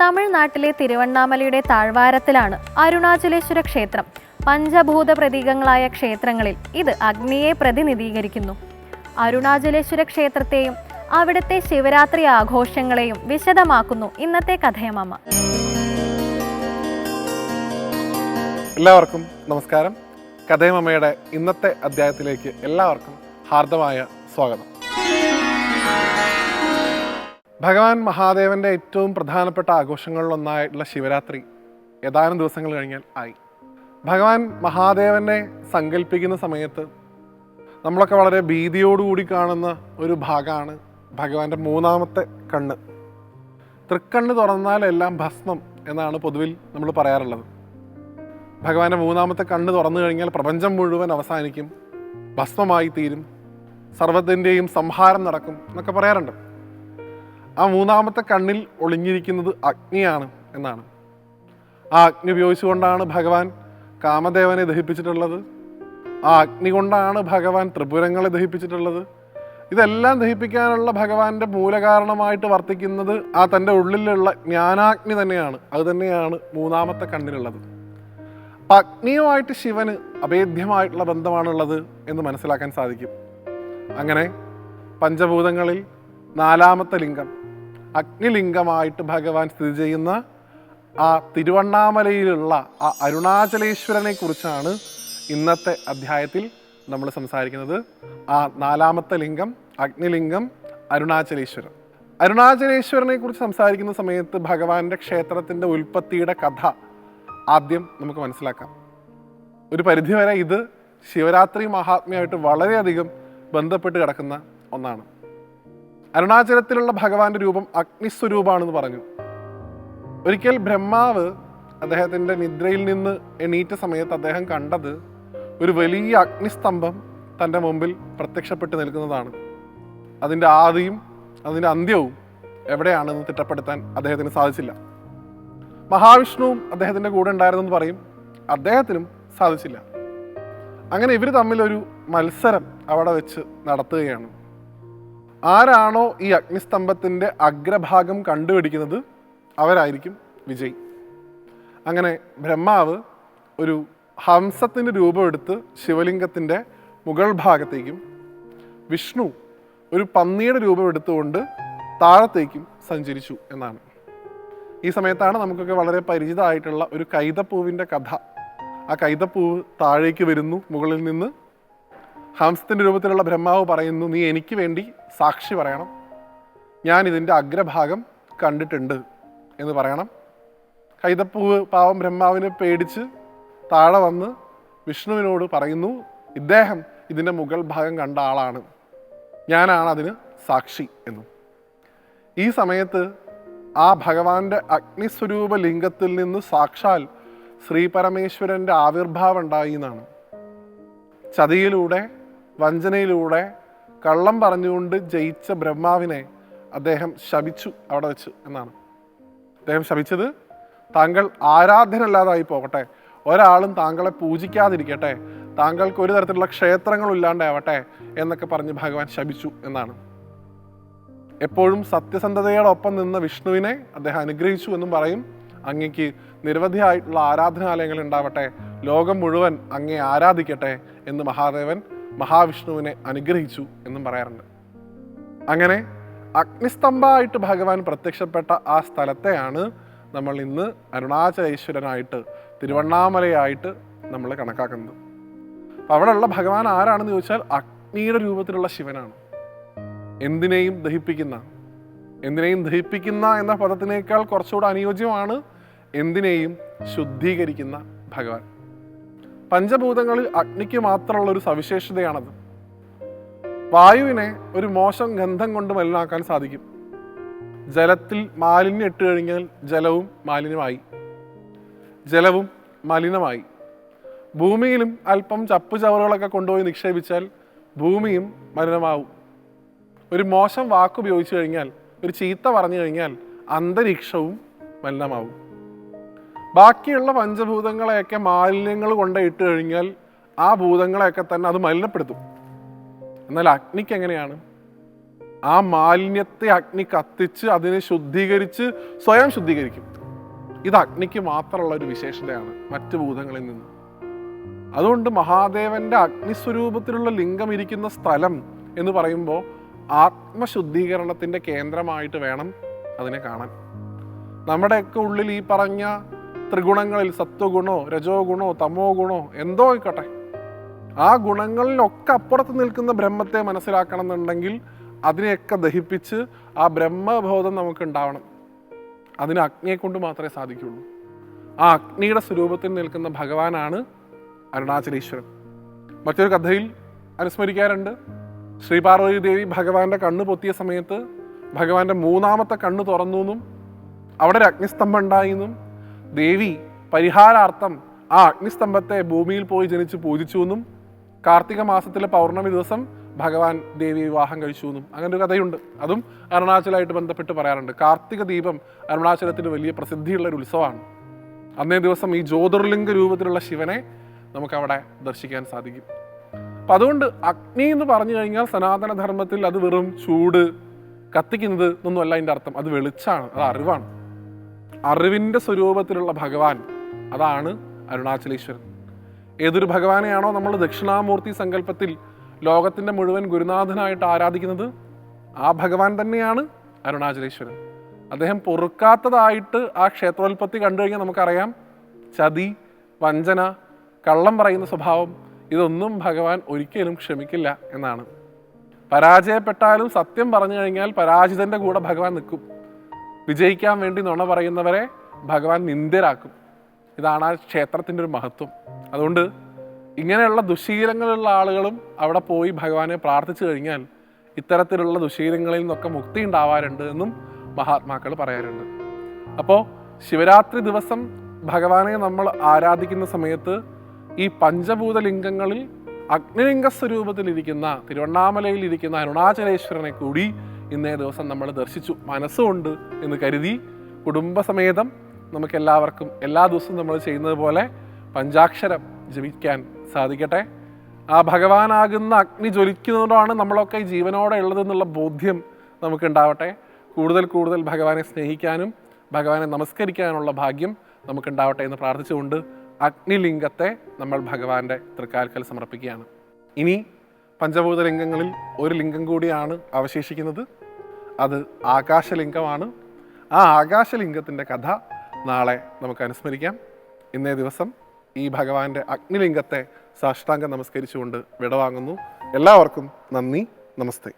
തമിഴ്നാട്ടിലെ തിരുവണ്ണാമലയുടെ താഴ്വാരത്തിലാണ് അരുണാചലേശ്വര ക്ഷേത്രം. പഞ്ചഭൂത പ്രതീകങ്ങളായ ക്ഷേത്രങ്ങളിൽ ഇത് അഗ്നിയെ പ്രതിനിധീകരിക്കുന്നു. അരുണാചലേശ്വര ക്ഷേത്രത്തെയും അവിടുത്തെ ശിവരാത്രി ആഘോഷങ്ങളെയും വിശദമാക്കുന്നു ഇന്നത്തെ കഥയമമ്മ എല്ലാവർക്കും നമസ്കാരം. കഥയമ്മയുടെ ഇന്നത്തെ അധ്യായത്തിലേക്ക് എല്ലാവർക്കും ഹാർദമായ സ്വാഗതം. ഭഗവാൻ മഹാദേവന്റെ ഏറ്റവും പ്രധാനപ്പെട്ട ആഘോഷങ്ങളിലൊന്നായിട്ടുള്ള ശിവരാത്രി ഏതാനും ദിവസങ്ങൾ കഴിഞ്ഞാൽ ആയി. ഭഗവാൻ മഹാദേവനെ സങ്കല്പിക്കുന്ന സമയത്ത് നമ്മളൊക്കെ വളരെ ഭീതിയോടുകൂടി കാണുന്ന ഒരു ഭാഗമാണ് ഭഗവാന്റെ മൂന്നാമത്തെ കണ്ണ്. തൃക്കണ്ണ് തുറന്നാലെല്ലാം ഭസ്മം എന്നാണ് പൊതുവിൽ നമ്മൾ പറയാറുള്ളത്. ഭഗവാന്റെ മൂന്നാമത്തെ കണ്ണ് തുറന്നു കഴിഞ്ഞാൽ പ്രപഞ്ചം മുഴുവൻ അവസാനിക്കും ഭസ്മമായി തീരും സർവത്തിന്റെയും സംഹാരം നടക്കും എന്നൊക്കെ പറയാറുണ്ട്. ആ മൂന്നാമത്തെ കണ്ണിൽ ഒളിഞ്ഞിരിക്കുന്നത് അഗ്നിയാണ് എന്നാണ്. ആ അഗ്നി ഉപയോഗിച്ചുകൊണ്ടാണ് ഭഗവാൻ കാമദേവനെ ദഹിപ്പിച്ചിട്ടുള്ളത്. ആ അഗ്നി കൊണ്ടാണ് ഭഗവാൻ ത്രിപുരങ്ങളെ ദഹിപ്പിച്ചിട്ടുള്ളത്. ഇതെല്ലാം ദഹിപ്പിക്കാനുള്ള ഭഗവാന്റെ മൂലകാരണമായിട്ട് വർത്തിക്കുന്നത് ആ തന്റെ ഉള്ളിലുള്ള ജ്ഞാനാഗ്നി തന്നെയാണ്. അത് തന്നെയാണ് മൂന്നാമത്തെ കണ്ണിലുള്ളത്. അപ്പം അഗ്നിയുമായിട്ട് ശിവന് അഭേദ്യമായിട്ടുള്ള ബന്ധമാണുള്ളത് എന്ന് മനസ്സിലാക്കാൻ സാധിക്കും. അങ്ങനെ പഞ്ചഭൂതങ്ങളിൽ നാലാമത്തെ ലിംഗം അഗ്നിലിംഗമായിട്ട് ഭഗവാൻ സ്ഥിതി ചെയ്യുന്ന ആ തിരുവണ്ണാമലയിലുള്ള ആ അരുണാചലേശ്വരനെ കുറിച്ചാണ് ഇന്നത്തെ അധ്യായത്തിൽ നമ്മൾ സംസാരിക്കുന്നത്. ആ നാലാമത്തെ ലിംഗം അഗ്നിലിംഗം അരുണാചലേശ്വരൻ അരുണാചലേശ്വരനെ കുറിച്ച് സംസാരിക്കുന്ന സമയത്ത് ഭഗവാന്റെ ക്ഷേത്രത്തിന്റെ ഉൽപ്പത്തിയുടെ കഥ ആദ്യം നമുക്ക് മനസ്സിലാക്കാം. ഒരു പരിധിവരെ ഇത് ശിവരാത്രി മഹാത്മ്യമായിട്ട് വളരെയധികം ബന്ധപ്പെട്ട് കിടക്കുന്ന ഒന്നാണ്. അരുണാചലത്തിലുള്ള ഭഗവാന്റെ രൂപം അഗ്നിസ്വരൂപമാണെന്ന് പറഞ്ഞു. ഒരിക്കൽ ബ്രഹ്മാവ് അദ്ദേഹത്തിന്റെ നിദ്രയിൽ നിന്ന് എണീറ്റ സമയത്ത് അദ്ദേഹം കണ്ടത് ഒരു വലിയ അഗ്നിസ്തംഭം തന്റെ മുമ്പിൽ പ്രത്യക്ഷപ്പെട്ട് നിൽക്കുന്നതാണ്. അതിന്റെ ആദിയും അതിന്റെ അന്ത്യവും എവിടെയാണെന്ന് തിട്ടപ്പെടുത്താൻ അദ്ദേഹത്തിന് സാധിച്ചില്ല. മഹാവിഷ്ണുവും അദ്ദേഹത്തിന്റെ കൂടെ ഉണ്ടായിരുന്നെന്ന് പറയും. അദ്ദേഹത്തിനും സാധിച്ചില്ല. അങ്ങനെ ഇവർ തമ്മിലൊരു മത്സരം അവിടെ വെച്ച് നടത്തുകയാണ്. ആരാണോ ഈ അഗ്നിസ്തംഭത്തിന്റെ അഗ്രഭാഗം കണ്ടുപിടിക്കുന്നത്? അവരായിരിക്കും വിജയ്. അങ്ങനെ ബ്രഹ്മാവ് ഒരു ഹംസത്തിന്റെ രൂപമെടുത്ത് ശിവലിംഗത്തിന്റെ മുകൾ ഭാഗത്തേക്കും വിഷ്ണു ഒരു പന്നിയുടെ രൂപമെടുത്തുകൊണ്ട് താഴത്തേക്കും സഞ്ചരിച്ചു എന്നാണ്. ഈ സമയത്താണ് നമുക്കൊക്കെ വളരെ പരിചിതമായിട്ടുള്ള ഒരു കൈതപ്പൂവിന്റെ കഥ. ആ കൈതപ്പൂവ് താഴേക്ക് വരുന്നു മുകളിൽ നിന്ന് ഹംസത്തിന്റെ രൂപത്തിലുള്ള ബ്രഹ്മാവ് പറയുന്നു നീ എനിക്ക് വേണ്ടി സാക്ഷി പറയണം. ഞാൻ ഇതിന്റെ അഗ്രഭാഗം കണ്ടിട്ടുണ്ട് എന്ന് പറയണം. കൈതപ്പൂവ് പാവം ബ്രഹ്മാവിനെ പേടിച്ച് താഴെ വന്ന് വിഷ്ണുവിനോട് പറയുന്നു ഇദ്ദേഹം ഇതിന്റെ മുകൾ ഭാഗം കണ്ട ആളാണ്. ഞാനാണ് അതിന് സാക്ഷി എന്നും. ഈ സമയത്ത് ആ ഭഗവാന്റെ അഗ്നിസ്വരൂപ ലിംഗത്തിൽ നിന്ന് സാക്ഷാൽ ശ്രീപരമേശ്വരന്റെ ആവിർഭാവം ഉണ്ടായി എന്നാണ്. ചതിയിലൂടെ വഞ്ചനയിലൂടെ കള്ളം പറഞ്ഞുകൊണ്ട് ജയിച്ച ബ്രഹ്മാവിനെ അദ്ദേഹം ശപിച്ചു അവിടെ വെച്ച് എന്നാണ്. അദ്ദേഹം ശപിച്ചത് താങ്കൾ ആരാധ്യനല്ലാതായി പോകട്ടെ ഒരാളും താങ്കളെ പൂജിക്കാതിരിക്കട്ടെ താങ്കൾക്ക് ഒരു തരത്തിലുള്ള ക്ഷേത്രങ്ങളും ഇല്ലാണ്ടാവട്ടെ എന്നൊക്കെ പറഞ്ഞ് ഭഗവാൻ ശപിച്ചു എന്നാണ്. എപ്പോഴും സത്യസന്ധതയോടൊപ്പം നിന്ന വിഷ്ണുവിനെ അദ്ദേഹം അനുഗ്രഹിച്ചു എന്നും പറയും. അങ്ങയ്ക്ക് നിരവധിയായിട്ടുള്ള ആരാധനാലയങ്ങൾ ഉണ്ടാവട്ടെ ലോകം മുഴുവൻ അങ്ങേ ആരാധിക്കട്ടെ എന്ന് മഹാദേവൻ മഹാവിഷ്ണുവിനെ അനുഗ്രഹിച്ചു എന്നും പറയാറുണ്ട്. അങ്ങനെ അഗ്നിസ്തംഭമായിട്ട് ഭഗവാൻ പ്രത്യക്ഷപ്പെട്ട ആ സ്ഥലത്തെയാണ് നമ്മൾ ഇന്ന് അരുണാചലേശ്വരനായിട്ട് തിരുവണ്ണാമലയായിട്ട് നമ്മൾ കണക്കാക്കുന്നത്. അവിടെയുള്ള ഭഗവാൻ ആരാണെന്ന് ചോദിച്ചാൽ അഗ്നിയുടെ രൂപത്തിലുള്ള ശിവനാണ്. എന്തിനേയും ദഹിപ്പിക്കുന്ന എന്തിനേയും ദഹിപ്പിക്കുന്ന എന്ന പദത്തിനേക്കാൾ കുറച്ചുകൂടെ അനുയോജ്യമാണ് എന്തിനേയും ശുദ്ധീകരിക്കുന്ന ഭഗവാൻ. പഞ്ചഭൂതങ്ങളിൽ അഗ്നിക്ക് മാത്രമുള്ള ഒരു സവിശേഷതയാണത്. വായുവിനെ ഒരു മോശം ഗന്ധം കൊണ്ട് മലിനാക്കാൻ സാധിക്കും. ജലത്തിൽ മാലിന്യം ഇട്ട് കഴിഞ്ഞാൽ ജലവും മാലിന്യമായി ജലവും മലിനമായി. ഭൂമിയിലും അല്പം ചപ്പുചവറുകളൊക്കെ കൊണ്ടുപോയി നിക്ഷേപിച്ചാൽ ഭൂമിയും മലിനമാവും. ഒരു മോശം വാക്ക് ഉപയോഗിച്ചു കഴിഞ്ഞാൽ ഒരു ചീത്ത പറഞ്ഞു കഴിഞ്ഞാൽ അന്തരീക്ഷവും മലിനമാവും. ബാക്കിയുള്ള പഞ്ചഭൂതങ്ങളെയൊക്കെ മാലിന്യങ്ങൾ കൊണ്ട് ഇട്ട് കഴിഞ്ഞാൽ ആ ഭൂതങ്ങളെയൊക്കെ തന്നെ അത് മലിനപ്പെടുത്തും. എന്നാൽ അഗ്നിക്ക് എങ്ങനെയാണ്? ആ മാലിന്യത്തെ അഗ്നി കത്തിച്ച് അതിനെ ശുദ്ധീകരിച്ച് സ്വയം ശുദ്ധീകരിക്കും. ഇത് അഗ്നിക്ക് മാത്രമുള്ള ഒരു വിശേഷതയാണ് മറ്റു ഭൂതങ്ങളിൽ നിന്ന്. അതുകൊണ്ട് മഹാദേവന്റെ അഗ്നിസ്വരൂപത്തിലുള്ള ലിംഗം ഇരിക്കുന്ന സ്ഥലം എന്ന് പറയുമ്പോൾ ആത്മശുദ്ധീകരണത്തിന്റെ കേന്ദ്രമായിട്ട് വേണം അതിനെ കാണാൻ. നമ്മുടെയൊക്കെ ഉള്ളിൽ ഈ പറഞ്ഞ ത്രിഗുണങ്ങളിൽ സത്വഗുണോ രജോ ഗുണോ തമോ ഗുണോ എന്തോ ആയിക്കോട്ടെ. ആ ഗുണങ്ങളിലൊക്കെ അപ്പുറത്ത് നിൽക്കുന്ന ബ്രഹ്മത്തെ മനസ്സിലാക്കണം എന്നുണ്ടെങ്കിൽ അതിനെയൊക്കെ ദഹിപ്പിച്ച് ആ ബ്രഹ്മബോധം നമുക്ക് ഉണ്ടാവണം അതിന് അഗ്നിയെ കൊണ്ട് മാത്രമേ സാധിക്കുള്ളൂ. ആ അഗ്നിയുടെ സ്വരൂപത്തിൽ നിൽക്കുന്ന ഭഗവാനാണ് അരുണാചലേശ്വരൻ. മറ്റൊരു കഥയിൽ അനുസ്മരിക്കാറുണ്ട്. ശ്രീപാർവതി ദേവി ഭഗവാന്റെ കണ്ണ് പൊത്തിയ സമയത്ത് ഭഗവാന്റെ മൂന്നാമത്തെ കണ്ണ് തുറന്നു എന്നും അവിടെ ഒരു അഗ്നിസ്തംഭം ഉണ്ടായി എന്നും ദേവി പരിഹാരാർത്ഥം ആ അഗ്നിസ്തംഭത്തെ ഭൂമിയിൽ പോയി ജനിച്ച് പൂജിച്ചു എന്നും കാർത്തിക മാസത്തിലെ പൗർണമി ദിവസം ഭഗവാൻ ദേവി വിവാഹം കഴിച്ചു എന്നും അങ്ങനെ ഒരു കഥയുണ്ട്. അതും അരുണാചലമായിട്ട് ബന്ധപ്പെട്ട് പറയാറുണ്ട്. കാർത്തിക ദീപം അരുണാചലത്തിന് വലിയ പ്രസിദ്ധിയുള്ള ഒരു ഉത്സവമാണ്. അന്നേ ദിവസം ഈ ജ്യോതിർലിംഗ രൂപത്തിലുള്ള ശിവനെ നമുക്ക് അവിടെ ദർശിക്കാൻ സാധിക്കും. അപ്പം അതുകൊണ്ട് അഗ്നി എന്ന് പറഞ്ഞു കഴിഞ്ഞാൽ സനാതന ധർമ്മത്തിൽ അത് വെറും ചൂട് കത്തിക്കുന്നത് എന്നൊന്നുമല്ല അതിന്റെ അർത്ഥം. അത് വെളിച്ചാണ് അത് അറിവാണ്. അറിവിന്റെ സ്വരൂപത്തിലുള്ള ഭഗവാൻ അതാണ് അരുണാചലേശ്വരൻ. ഏതൊരു ഭഗവാനെയാണോ നമ്മൾ ദക്ഷിണാമൂർത്തി സങ്കല്പത്തിൽ ലോകത്തിന്റെ മുഴുവൻ ഗുരുനാഥനായിട്ട് ആരാധിക്കുന്നത്? ആ ഭഗവാൻ തന്നെയാണ് അരുണാചലേശ്വരൻ. അദ്ദേഹം പൊറുക്കാത്തതായിട്ട് ആ ക്ഷേത്രോൽപത്തി കണ്ടു കഴിഞ്ഞാൽ നമുക്കറിയാം. ചതി വഞ്ചന കള്ളം പറയുന്ന സ്വഭാവം ഇതൊന്നും ഭഗവാൻ ഒരിക്കലും ക്ഷമിക്കില്ല എന്നാണ്. പരാജയപ്പെട്ടാലും സത്യം പറഞ്ഞു കഴിഞ്ഞാൽ പരാജിതന്റെ കൂടെ ഭഗവാൻ നിൽക്കും. വിജയിക്കാൻ വേണ്ടി നുണ പറയുന്നവരെ ഭഗവാൻ നിന്ദരാക്കും. ഇതാണ് ആ ക്ഷേത്രത്തിന്റെ ഒരു മഹത്വം. അതുകൊണ്ട് ഇങ്ങനെയുള്ള ദുശീലങ്ങളുള്ള ആളുകളും അവിടെ പോയി ഭഗവാനെ പ്രാർത്ഥിച്ചു കഴിഞ്ഞാൽ ഇത്തരത്തിലുള്ള ദുശീലങ്ങളിൽ നിന്നൊക്കെ മുക്തി ഉണ്ടാവാറുണ്ട് എന്നും മഹാത്മാക്കൾ പറയാറുണ്ട്. അപ്പോൾ ശിവരാത്രി ദിവസം ഭഗവാനെ നമ്മൾ ആരാധിക്കുന്ന സമയത്ത് ഈ പഞ്ചഭൂത ലിംഗങ്ങളിൽ അഗ്നിലിംഗ സ്വരൂപത്തിലിരിക്കുന്ന തിരുവണ്ണാമലയിൽ ഇരിക്കുന്ന അരുണാചലേശ്വരനെ കൂടി ഇന്നേ ദിവസം നമ്മൾ ദർശിച്ചു. മനസ്സുമുണ്ട് എന്ന് കരുതി കുടുംബസമേതം നമുക്ക് എല്ലാവർക്കും എല്ലാ ദിവസവും നമ്മൾ ചെയ്യുന്നത് പോലെ പഞ്ചാക്ഷരം ജപിക്കാൻ സാധിക്കട്ടെ. ആ ഭഗവാനാകുന്ന അഗ്നി ജ്വലിക്കുന്നതുകൊണ്ടാണ് നമ്മളൊക്കെ ജീവനോടെ ഉള്ളതെന്നുള്ള ബോധ്യം നമുക്കുണ്ടാവട്ടെ. കൂടുതൽ കൂടുതൽ ഭഗവാനെ സ്നേഹിക്കാനും ഭഗവാനെ നമസ്കരിക്കാനുള്ള ഭാഗ്യം നമുക്കുണ്ടാവട്ടെ എന്ന് പ്രാർത്ഥിച്ചുകൊണ്ട് അഗ്നിലിംഗത്തെ നമ്മൾ ഭഗവാന്റെ തൃക്കാൽക്കൽ സമർപ്പിക്കുകയാണ്. ഇനി പഞ്ചഭൂത ലിംഗങ്ങളിൽ ഒരു ലിംഗം കൂടിയാണ് അവശേഷിക്കുന്നത്. അത് ആകാശലിംഗമാണ്. ആ ആകാശലിംഗത്തിന്റെ കഥ നാളെ നമുക്ക് അനുസ്മരിക്കാം. ഇന്നേ ദിവസം ഈ ഭഗവാന്റെ അഗ്നിലിംഗത്തെ സാഷ്ടാംഗം നമസ്കരിച്ചുകൊണ്ട് വിടവാങ്ങുന്നു. എല്ലാവർക്കും നന്ദി. നമസ്തേ.